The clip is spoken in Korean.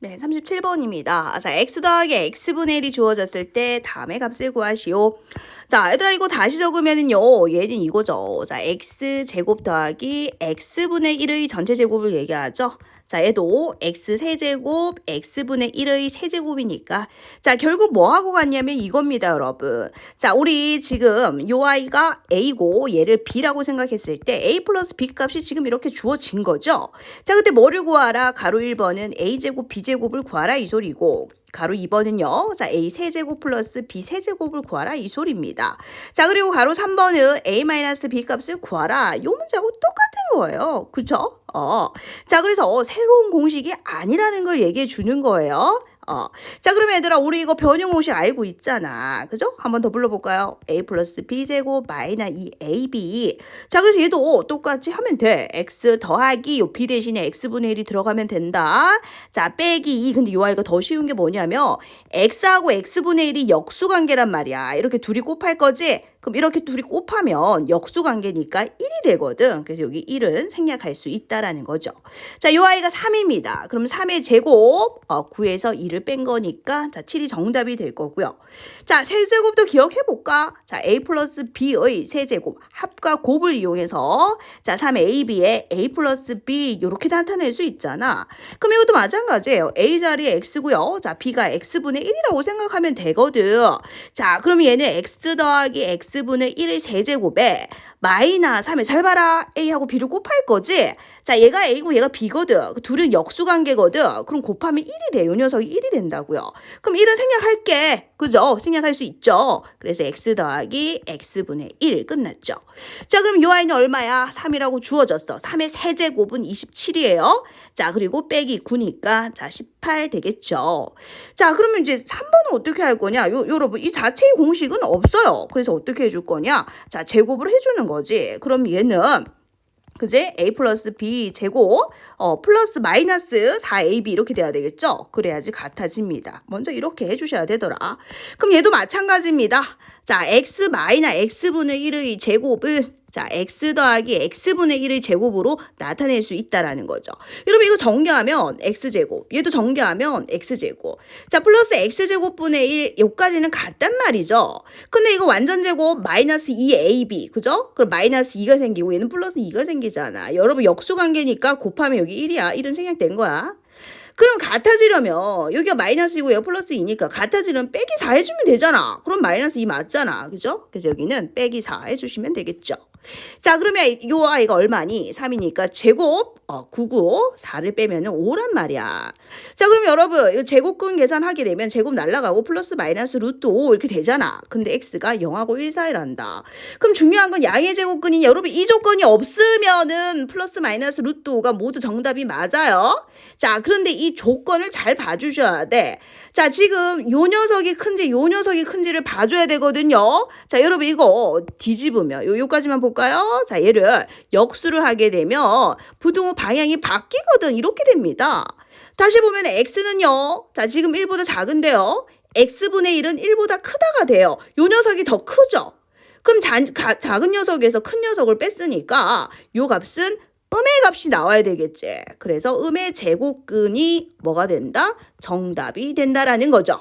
네, 37번입니다. 자, x 더하기 x분의 1이 주어졌을 때 다음의 값을 구하시오. 자, 얘들아 이거 다시 적으면은요. 얘는 이거죠. 자, x제곱 더하기 x분의 1의 전체 제곱을 얘기하죠. 자, 얘도 x 세제곱 x분의 1의 세제곱이니까 자, 결국 뭐 하고 갔냐면 이겁니다, 여러분. 자, 우리 지금 요 아이가 a고 얘를 b라고 생각했을 때 a 플러스 b 값이 지금 이렇게 주어진 거죠. 자, 근데 뭐를 구하라? 가로 1번은 a제곱 b제곱을 구하라 이 소리고 가로 2번은요. 자, a 세제곱 플러스 b 세제곱을 구하라 이 소리입니다. 자, 그리고 가로 3번은 a 마이너스 b 값을 구하라. 요 문제하고 똑같은 거예요. 그쵸? 어. 자, 그래서 새로운 공식이 아니라는 걸 얘기해 주는 거예요. 어. 자, 그러면 얘들아, 우리 이거 변형 공식 알고 있잖아. 그죠? 한번 더 불러볼까요? a 플러스 b제곱 마이너 2ab. 자, 그래서 얘도 똑같이 하면 돼. x 더하기 요 b 대신에 x분의 1이 들어가면 된다. 자, 빼기 2. 근데 요 아이가 더 쉬운 게 뭐냐면 x하고 x분의 1이 역수관계란 말이야. 이렇게 둘이 곱할 거지? 그럼 이렇게 둘이 곱하면 역수 관계니까 1이 되거든. 그래서 여기 1은 생략할 수 있다라는 거죠. 자, 요 아이가 3입니다. 그럼 3의 제곱 어, 9에서 2를 뺀 거니까 자, 7이 정답이 될 거고요. 자, 세제곱도 기억해 볼까? 자, a 플러스 b의 세제곱 합과 곱을 이용해서 자, 3ab에 a 플러스 b 이렇게 나타낼 수 있잖아. 그럼 이것도 마찬가지예요. a 자리에 x고요. 자, b가 x분의 1이라고 생각하면 되거든. 자, 그럼 얘는 x 더하기 x 분의 1의 세제곱에 마이너 3에 잘 봐라. a하고 b를 곱할 거지. 자, 얘가 a고 얘가 b거든. 그 둘은 역수관계거든. 그럼 곱하면 1이 돼. 요 녀석이 1이 된다고요. 그럼 1은 생략할게. 그죠? 생략할 수 있죠. 그래서 x 더하기 x분의 1 끝났죠. 자, 그럼 요 아이는 얼마야? 3이라고 주어졌어. 3의 세제곱은 27이에요. 자, 그리고 빼기 9니까 자, 18 되겠죠. 자, 그러면 이제 3번은 어떻게 할 거냐? 요, 여러분, 이 자체의 공식은 없어요. 그래서 어떻게 해줄 거냐? 자, 제곱을 해주는 거지. 그럼 얘는 그제 a 플러스 b 제곱 어 플러스 마이너스 4ab 이렇게 돼야 되겠죠? 그래야지 같아집니다. 먼저 이렇게 해주셔야 되더라. 그럼 얘도 마찬가지입니다. 자 x 마이너 x분의 1의 제곱을 자, x 더하기 x분의 1의 제곱으로 나타낼 수 있다라는 거죠. 여러분 이거 정리하면 x제곱, 얘도 정리하면 x제곱. 자, 플러스 x제곱분의 1, 여기까지는 같단 말이죠. 근데 이거 완전 제곱 마이너스 2ab, 그죠? 그럼 마이너스 2가 생기고 얘는 플러스 2가 생기잖아. 여러분 역수관계니까 곱하면 여기 1이야. 1은 생략된 거야. 그럼 같아지려면 여기가 마이너스이고 여기 플러스 2니까 같아지려면 빼기 4 해주면 되잖아. 그럼 마이너스 2 맞잖아. 그죠? 그래서 여기는 빼기 4 해주시면 되겠죠. 자 그러면 요 아이가 얼마니? 3이니까 제곱 어, 9구 4를 빼면 은 5란 말이야. 자 그럼 여러분 이 제곱근 계산하게 되면 제곱 날라가고 플러스 마이너스 루트 5 이렇게 되잖아. 근데 x가 0하고 1 사이란다. 그럼 중요한 건 양의 제곱근이 여러분 이 조건이 없으면은 플러스 마이너스 루트 5가 모두 정답이 맞아요. 자 그런데 이 조건을 잘 봐주셔야 돼. 자 지금 요 녀석이 큰지 요 녀석이 큰지를 봐줘야 되거든요. 자 여러분 이거 뒤집으면 요 요까지만 볼까요? 자 얘를 역수를 하게 되면 부등호 방향이 바뀌거든 이렇게 됩니다. 다시 보면 x는요. 자 지금 1보다 작은데요. x분의 1은 1보다 크다가 돼요. 요 녀석이 더 크죠. 그럼 자, 가, 작은 녀석에서 큰 녀석을 뺐으니까 요 값은 음의 값이 나와야 되겠지. 그래서 음의 제곱근이 뭐가 된다? 정답이 된다라는 거죠.